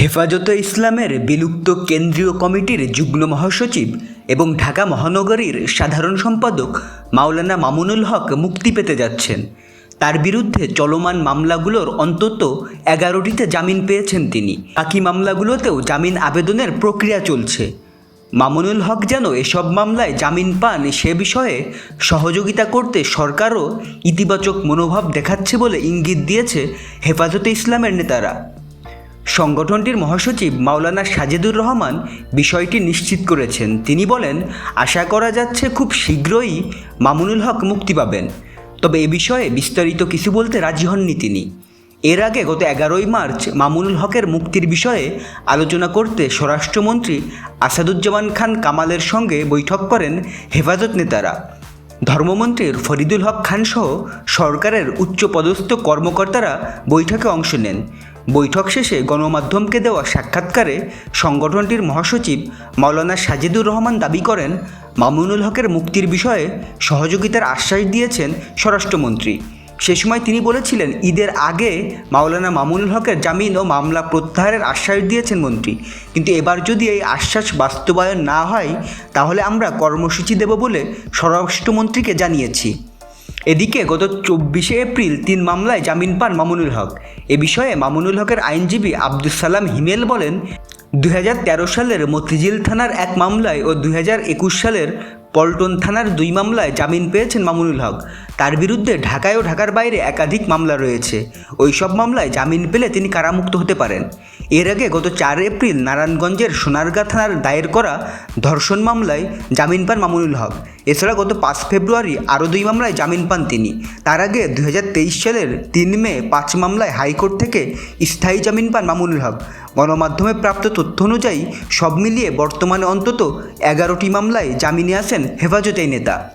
হেফাজতে ইসলামের বিলুপ্ত কেন্দ্রীয় কমিটির যুগ্ম মহাসচিব এবং ঢাকা মহানগরীর সাধারণ সম্পাদক মাওলানা মামুনুল হক মুক্তি পেতে যাচ্ছেন। তার বিরুদ্ধে চলমান মামলাগুলোর অন্তত এগারোটিতে জামিন পেয়েছেন তিনি। বাকি মামলাগুলোতেও জামিন আবেদনের প্রক্রিয়া চলছে। মামুনুল হক যেন এসব মামলায় জামিন পান সে বিষয়ে সহযোগিতা করতে সরকারও ইতিবাচক মনোভাব দেখাচ্ছে বলে ইঙ্গিত দিয়েছে হেফাজতে ইসলামের নেতারা। সংগঠনটির মহাসচিব মাওলানা সাজেদুর রহমান বিষয়টি নিশ্চিত করেছেন। তিনি বলেন, আশা করা যাচ্ছে খুব শীঘ্রই মামুনুল হক মুক্তি পাবেন। তবে এ বিষয়ে বিস্তারিত কিছু বলতে রাজি হননি তিনি। এর আগে গত এগারোই মার্চ মামুনুল হকের মুক্তির বিষয়ে আলোচনা করতে স্বরাষ্ট্রমন্ত্রী আসাদুজ্জামান খান কামালের সঙ্গে বৈঠক করেন হেফাজত নেতারা। ধর্মমন্ত্রীর ফরিদুল হক খানসহ সরকারের উচ্চপদস্থ কর্মকর্তারা বৈঠকে অংশ নেন। বৈঠক শেষে গণমাধ্যমকে দেওয়া সাক্ষাৎকারে সংগঠনটির মহাসচিব মাওলানা সাজিদুর রহমান দাবি করেন, মামুনুল হকের মুক্তির বিষয়ে সহযোগিতার আশ্বাস দিয়েছেন স্বরাষ্ট্রমন্ত্রী। সে সময় তিনি বলেছিলেন, ঈদের আগে মাওলানা মামুনুল হকের জামিন ও মামলা প্রত্যাহারের আশ্বাস দিয়েছেন মন্ত্রী। কিন্তু এবার যদি এই আশ্বাস বাস্তবায়ন না হয়, তাহলে আমরা কর্মসূচি দেব বলে স্বরাষ্ট্রমন্ত্রীকে জানিয়েছি। এদিকে গত চব্বিশে এপ্রিল তিন মামলায় জামিন পান মামুনুল হক। এ বিষয়ে মামুনুল হকের আইনজীবী আব্দুল সালাম হিমেল বলেন, দুই হাজার তেরো সালের মতিঝিল থানার এক মামলায় ও দুই হাজার একুশ সালের পল্টন থানার দুই মামলায় জামিন পেয়েছেন মামুনুল হক। তার বিরুদ্ধে ঢাকায় ও ঢাকার বাইরে একাধিক মামলা রয়েছে। ওই সব মামলায় জামিন পেলে তিনি কারামুক্ত হতে পারেন। এর আগে গত চার এপ্রিল নারায়ণগঞ্জের সোনারগাঁ থানার দায়ের করা ধর্ষণ মামলায় জামিন পান মামুনুল হক। এছাড়া গত পাঁচ ফেব্রুয়ারি আরও দুই মামলায় জামিন পান তিনি। তার আগে দুই হাজার তেইশ সালের তিন মে পাঁচ মামলায় হাইকোর্ট থেকে স্থায়ী জামিন পান মামুনুল হক। গণমাধ্যমে প্রাপ্ত তথ্য অনুযায়ী সব মিলিয়ে বর্তমানে অন্তত এগারোটি মামলায় জামিনে আছেন 해봐줘야 됩니다.